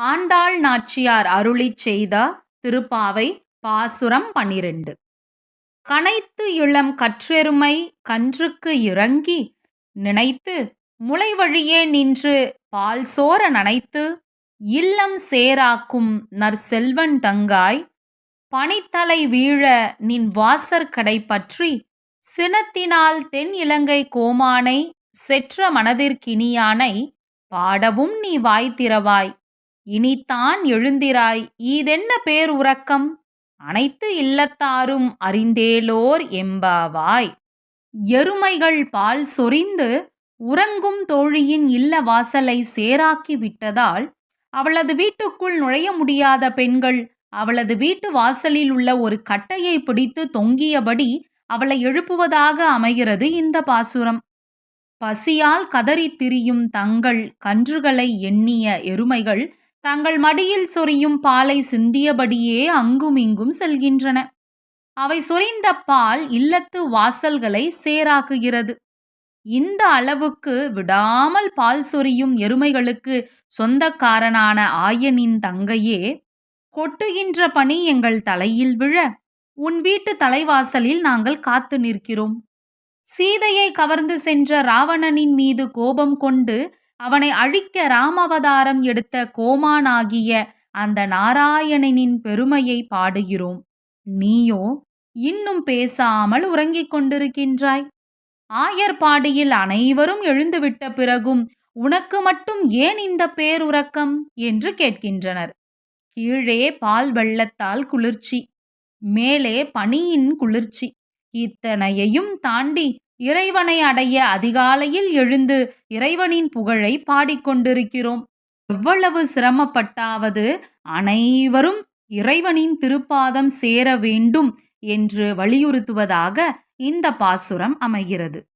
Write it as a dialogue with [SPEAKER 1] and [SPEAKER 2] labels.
[SPEAKER 1] ஆண்டாள் நாச்சியார் அருளிச் செய்த திருப்பாவை பாசுரம் பனிரெண்டு கனைத்து இளம் கற்றெருமை கன்றுக்கு இறங்கி நினைத்து முளைவழியே நின்று பால் சோர நனைத்து இல்லம் சேராக்கும் நற்செல்வன் தங்காய் பனித்தலை வீழ நின் வாசற்கடை பற்றி சினத்தினால் தென் இலங்கை கோமானை செற்ற மனதிற்கினியானை பாடவும் நீ வாய் திறவாய். இனித்தான் எழுந்திராய். ஈதென்ன பேர் உறக்கம்? அனைத்து இல்லத்தாரும் அறிந்தேலோர் எம்பாவாய். எருமைகள் பால் சொரிந்து உறங்கும் தோழியின் இல்ல வாசலை சேராக்கி விட்டதால் அவளது வீட்டுக்குள் நுழைய முடியாத பெண்கள் அவளது வீட்டு வாசலில் உள்ள ஒரு கட்டையை பிடித்து தொங்கியபடி அவளை எழுப்புவதாக அமைகிறது இந்த பாசுரம். பசியால் கதறித் திரியும் தங்கள் கன்றுகளை எண்ணிய எருமைகள் தங்கள் மடியில் சொரியும் பாலை சிந்தியபடியே அங்கும் இங்கும் செல்கின்றன. அவை சொரிந்த பால் இல்லத்து வாசல்களை சேராக்குகிறது. இந்த அளவுக்கு விடாமல் பால் சொரியும் எருமைகளுக்கு சொந்தக்காரனான ஆயனின் தங்கையே கொட்டுகின்ற பணி எங்கள் தலையில் விழ உன் வீட்டு தலைவாசலில் நாங்கள் காத்து நிற்கிறோம். சீதையை கவர்ந்து சென்ற ராவணனின் மீது கோபம் கொண்டு அவனை அழிக்க ராமவதாரம் எடுத்த கோமானாகிய அந்த நாராயணனின் பெருமையை பாடுகிறோம். நீயோ இன்னும் பேசாமல் உறங்கிக் கொண்டிருக்கின்றாய். ஆயர்பாடியில் அனைவரும் எழுந்துவிட்ட பிறகும் உனக்கு மட்டும் ஏன் இந்த பேருறக்கம்? என்று கேட்கின்றனர். கீழே பால் வெள்ளத்தால் குளிர்ச்சி மேலே பனியின் குளிர்ச்சி இத்தனையையும் தாண்டி இறைவனை அடைய அதிகாலையில் எழுந்து இறைவனின் புகழை பாடிக்கொண்டிருக்கிறோம். எவ்வளவு சிரமப்பட்டாவது அனைவரும் இறைவனின் திருப்பாதம் சேர வேண்டும் என்று வலியுறுத்துவதாக இந்த பாசுரம் அமைகிறது.